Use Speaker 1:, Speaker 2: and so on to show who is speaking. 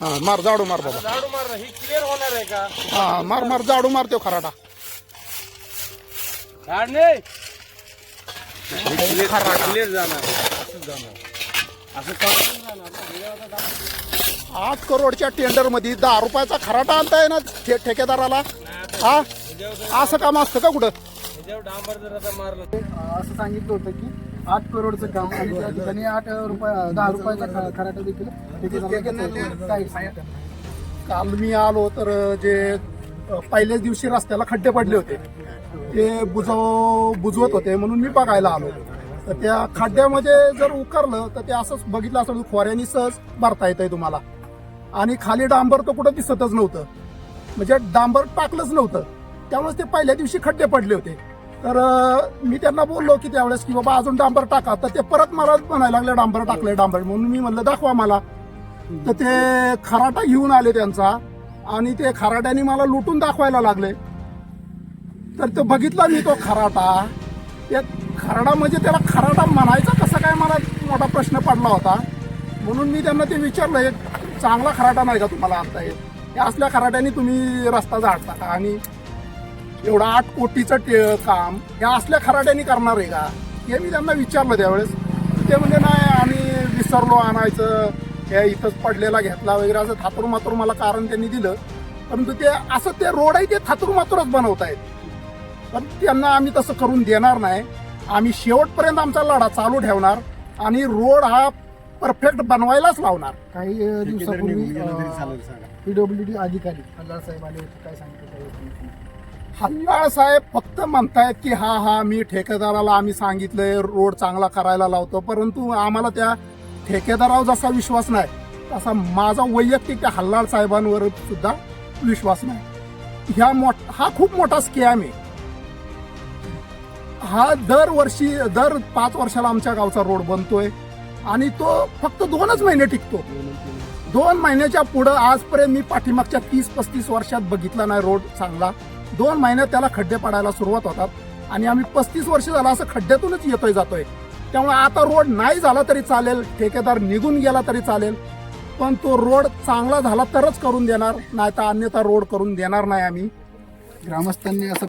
Speaker 1: हा मार जाडू मार बाबा.
Speaker 2: झाडू मार ही क्लिअर होणार आहे का?
Speaker 1: हा मार मार जाडू मार तो खराटा.
Speaker 2: झाड नाही. क्लिअर जाणार. असंच जाणार. असं काढून जाणार. ना. हे आता दाब-
Speaker 1: आठ करोडच्या टेंडरमध्ये दहा रुपयाचा खराटा आणताय ना ठे- ठेकेदाराला. हा? असं काम असतं का कुठं?
Speaker 3: असं सांगितलं होतं की आठ करोडचं काम आणि त्या ठिकाणी आठ रुपये दहा रुपयाचा खराटा देखील.
Speaker 1: काल मी आलो तर जे पहिल्याच दिवशी रस्त्याला खड्डे पडले होते. ते बुजव बुजवत होते म्हणून मी बघायला आलो. तर त्या खड्ड्यामध्ये जर उकारलं तर ते असंच बघितलं असं खोऱ्यानी सहज भरता येतंय तुम्हाला. आणि खाली डांबर तर कुठं दिसतच नव्हतं. म्हणजे डांबर टाकलंच नव्हतं. त्यामुळे ते पहिल्या दिवशी खड्डे पडले होते. तर मी त्यांना बोललो की त्यावेळेस की बाबा अजून डांबर टाका. तर ते परत मला म्हणायला लागले डांबर टाकले डांबर. म्हणून मी म्हणलं दाखवा मला. तर ते खराटा घेऊन आले त्यांचा आणि ते खराट्याने मला लुटून दाखवायला लागले. तर तो बघितला मी तो खराटा. त्या खराडा म्हणजे त्याला खराटा म्हणायचा कसा काय मला मोठा प्रश्न पडला होता. म्हणून मी त्यांना ते विचारलं एक चांगला खराटा नाही का तुम्हाला आता येत या असल्या खराट्याने तुम्ही रस्ता झाडता का? आणि एवढा आठ कोटीचं काम या असल्या खराट्याने करणार आहे का? हे मी त्यांना विचारलं त्यावेळेस. ते म्हणजे नाही आम्ही विसरलो आणायचं. हे इथंच पडलेला घेतला वगैरे असं थातूर मातूर मला कारण त्यांनी दिलं. परंतु ते असं ते रोड आहे ते थातूर मातूरच बनवतायत. पण त्यांना आम्ही तसं करून देणार नाही. आम्ही शेवटपर्यंत आमचा लढा चालू ठेवणार आणि रोड हा परफेक्ट बनवायलाच लावणार.
Speaker 3: काही दिवसापूर्वी पीडब्ल्यू डी अधिकारी साहेब आले होते. काय सांगितलं?
Speaker 1: हल्लाळ साहेब फक्त म्हणतायत की हा हा मी ठेकेदाराला आम्ही सांगितलंय रोड चांगला करायला लावतो. परंतु आम्हाला त्या ठेकेदारावर जसा विश्वास नाही तसा माझा वैयक्तिक त्या हल्लाळ साहेबांवर सुद्धा विश्वास नाही. ह्या मोठ हा खूप मोठा स्कॅम आहे. हा दरवर्षी दर पाच वर्षाला आमच्या गावचा रोड बनतोय आणि तो फक्त दोनच महिने टिकतो. दोन महिन्याच्या पुढं आजपर्यंत मी पाठीमागच्या तीस पस्तीस वर्षात बघितला नाही रोड चांगला. दोन महिन्यात त्याला खड्डे पडायला सुरुवात होतात. आणि आम्ही पस्तीस वर्ष झाला असं खड्ड्यातूनच येतोय जातोय. त्यामुळे आता रोड नाही झाला तरी चालेल ठेकेदार निघून गेला तरी चालेल. पण तो रोड चांगला झाला तरच करून देणार नाही तर अन्यथा रोड करून देणार नाही आम्ही.
Speaker 3: ग्रामस्थांनी असं